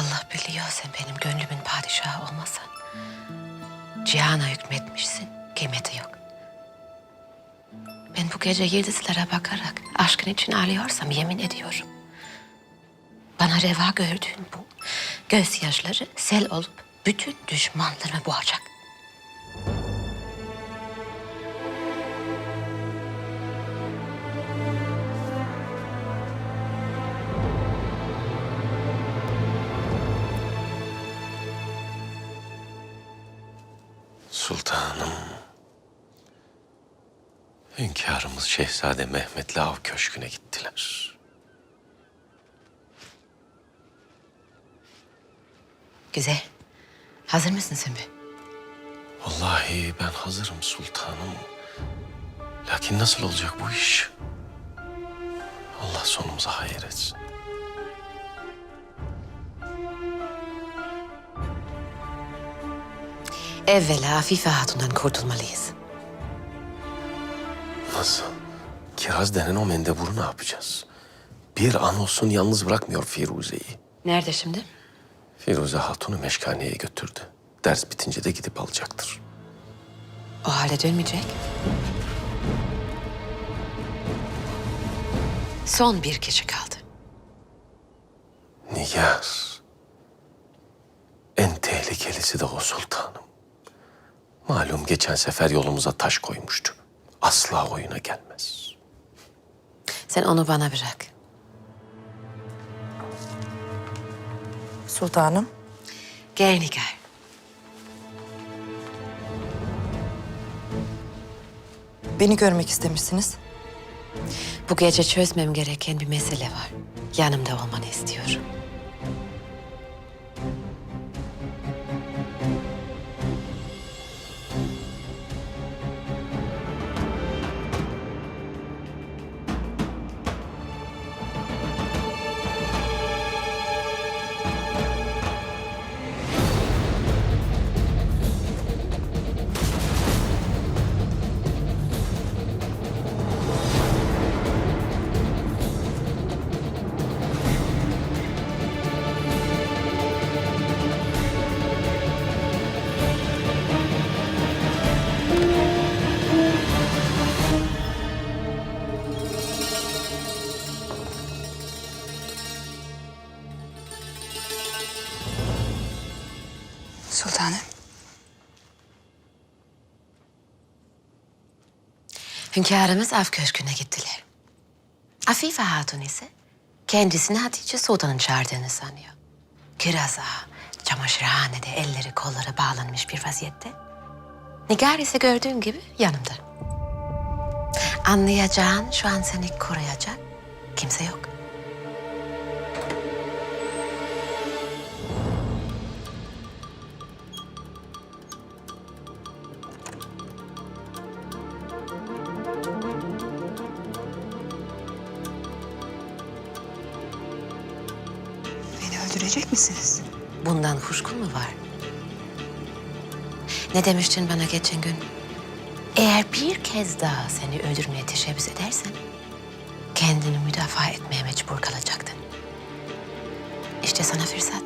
Allah biliyor sen benim gönlümün padişahı olmasan. Cihana hükmetmişsin, kıymeti yok. Ben bu gece yıldızlara bakarak aşkın için ağlıyorsam yemin ediyorum. Bana reva gördüğün bu gözyaşları sel olup bütün düşmanlarımı boğacak. Sultanım. Hünkârımız Şehzade Mehmet'le av köşküne gittiler. Güzel. Hazır mısın Sümbü? Vallahi ben hazırım sultanım. Lakin nasıl olacak bu iş? Allah sonumuza hayır etsin. Evvela Afife Hatun'dan kurtulmalıyız. Nasıl? Kiraz denen o mendeburu ne yapacağız? Bir an olsun yalnız bırakmıyor Firuze'yi. Nerede şimdi? Firuze Hatun'u meşkaneye götürdü. Ders bitince de gidip alacaktır. O hale dönmeyecek. Son bir kişi kaldı. Nigar. En tehlikelisi de o sultanım. Malum geçen sefer yolumuza taş koymuştu. Asla oyuna gelmez. Sen onu bana bırak. Sultanım. Gel Nigar. Beni görmek istemişsiniz. Bu gece çözmem gereken bir mesele var. Yanımda olmanı istiyorum. Sultanım. Hünkârımız av köşküne gittiler. Afife Hatun ise kendisini Hatice Sultan'ın çağırdığını sanıyor. Kiraz çamaşırhanede elleri kolları bağlanmış bir vaziyette. Nigar ise gördüğün gibi yanımda. Anlayacağın şu an seni koruyacak kimse yok. Öldürecek misiniz? Bundan kuşkun mu var? Ne demiştin bana geçen gün? Eğer bir kez daha seni öldürmeye teşebbüs edersen... ...kendini müdafaa etmeye mecbur kalacaktın. İşte sana fırsat.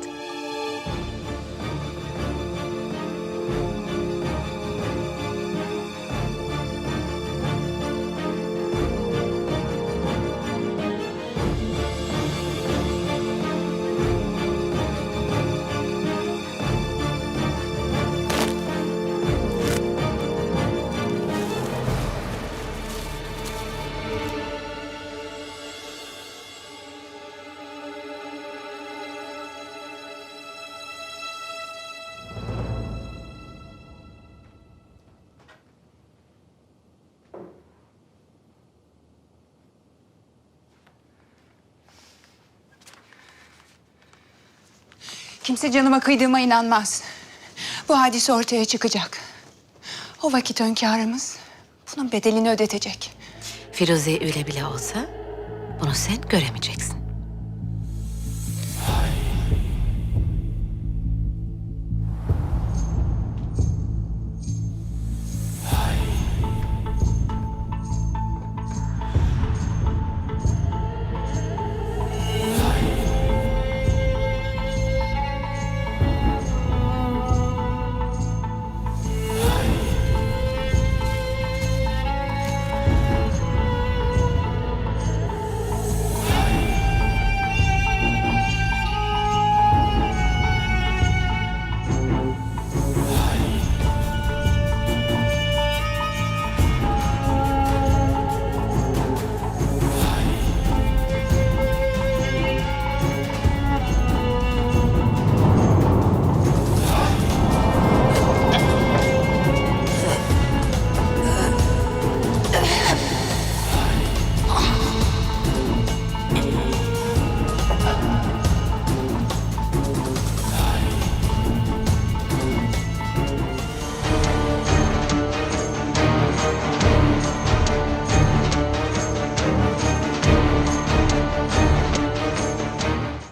Kimse canıma kıydığıma inanmaz. Bu hadise ortaya çıkacak. O vakit hünkârımız bunun bedelini ödetecek. Firuze öyle bile olsa... ...bunu sen göremeyeceksin.